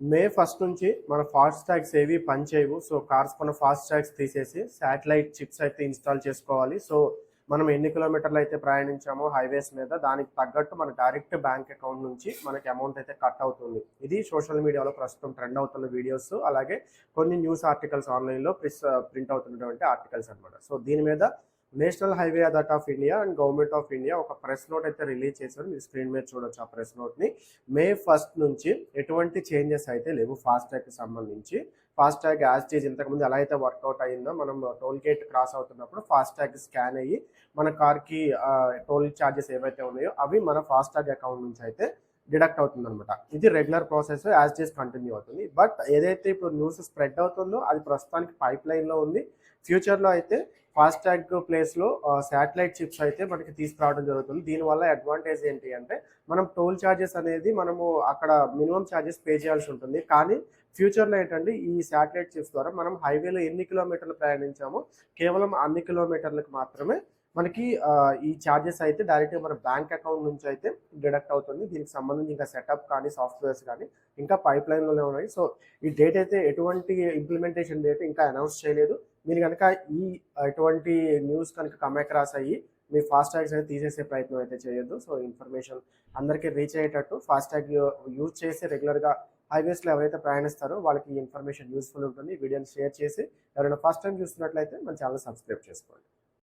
May first నుంచి మన fast tags ఏవి పనిచేయవు. సో కార్స్ కొన్న ఫాస్ట్ ట్యాగ్స్ తీసేసి శాటిలైట్ చిప్స్ అయితే ఇన్స్టాల్ చేసుకోవాలి. సో మనం ఎన్ని కిలోమీటర్లు అయితే ప్రయాణించామో హైవేస్ మీద దానికి తగ్గట్టు మన డైరెక్ట్ బ్యాంక్ అకౌంట్ నుంచి మనకి అమౌంట్ అయితే కట్ అవుతుంది. ఇది సోషల్ మీడియాలో ప్రస్తుతం ట్రెండ్ అవుతున్న వీడియోస్. అలాగే కొన్ని న్యూస్ ఆర్టికల్స్ ఆన్లైన్లో ప్రిస్ ప్రింట్ అవుతున్నటువంటి ఆర్టికల్స్ అన్నమాట. సో దీని మీద national highway authority of India and government of India ఒక ప్రెస్ నోట్ అయితే రిలీజ్ చేశారు. మీరు స్క్రీన్ మీద చూడొచ్చు ఆ ప్రెస్ నోట్ని. మే ఫస్ట్ నుంచి ఎటువంటి చేంజెస్ అయితే లేవు ఫాస్ట్ సంబంధించి. ఫాస్ట్ ట్యాగ్ యాజ్ చేజ్ ఇంతకుముందు ఎలా అయితే వర్కౌట్ అయిందో మనం టోల్ గేట్ క్రాస్ అవుతున్నప్పుడు ఫాస్ట్ స్కాన్ అయ్యి మన కార్కి టోల్ ఛార్జెస్ ఏవైతే ఉన్నాయో అవి మన ఫాస్ట్ అకౌంట్ నుంచి అయితే డిడక్ట్ అవుతుంది అనమాట ఇది regular process as days continue అవుతుంది. బట్ ఏదైతే ఇప్పుడు న్యూస్ స్ప్రెడ్ అవుతుందో అది ప్రస్తుతానికి పైప్ లైన్లో ఉంది. ఫ్యూచర్లో అయితే ఫాస్ట్ ట్యాగ్ ప్లేస్లో శాటిలైట్ చిప్స్ అయితే మనకి తీసుకురావడం జరుగుతుంది. దీనివల్ల అడ్వాంటేజ్ ఏంటి అంటే మనం టోల్ ఛార్జెస్ అనేది మనము అక్కడ మినిమం ఛార్జెస్ పే చేయాల్సి ఉంటుంది. కానీ ఫ్యూచర్లో ఏంటంటే ఈ శాటిలైట్ చిప్స్ ద్వారా మనం హైవేలో ఎన్ని కిలోమీటర్లు ప్రయాణించామో కేవలం అన్ని కిలోమీటర్లకు మాత్రమే మనకి ఈ ఛార్జెస్ అయితే డైరెక్ట్గా మన బ్యాంక్ అకౌంట్ నుంచి అయితే డిడక్ట్ అవుతుంది. దీనికి సంబంధించి ఇంకా సెటప్ కానీ సాఫ్ట్వేర్స్ కానీ ఇంకా పైప్ లైన్లోనే ఉన్నాయి. సో ఈ డేట్ అయితే ఎటువంటి ఇంప్లిమెంటేషన్ డేట్ ఇంకా అనౌన్స్ చేయలేదు. మీరు కనుక ఈ ఎటువంటి న్యూస్ కనుక కమ్ రాస్ అయ్యి మీ ఫాస్ట్ ట్యాగ్స్ అయితే తీసేసే ప్రయత్నం అయితే చేయొద్దు. సో ఇన్ఫర్మేషన్ అందరికీ రీచ్ అయ్యేటట్టు ఫాస్ట్ ట్యాగ్ యూజ్ చేసి రెగ్యులర్గా హైవేస్లో ఎవరైతే ప్రయాణిస్తారో వాళ్ళకి ఈ ఇన్ఫర్మేషన్ యూస్ఫుల్ ఉంటుంది. వీడియోని షేర్ చేసి ఎవరైనా ఫస్ట్ టైం చూస్తున్నట్లయితే మన ఛానల్ సబ్స్క్రైబ్ చేసుకోండి.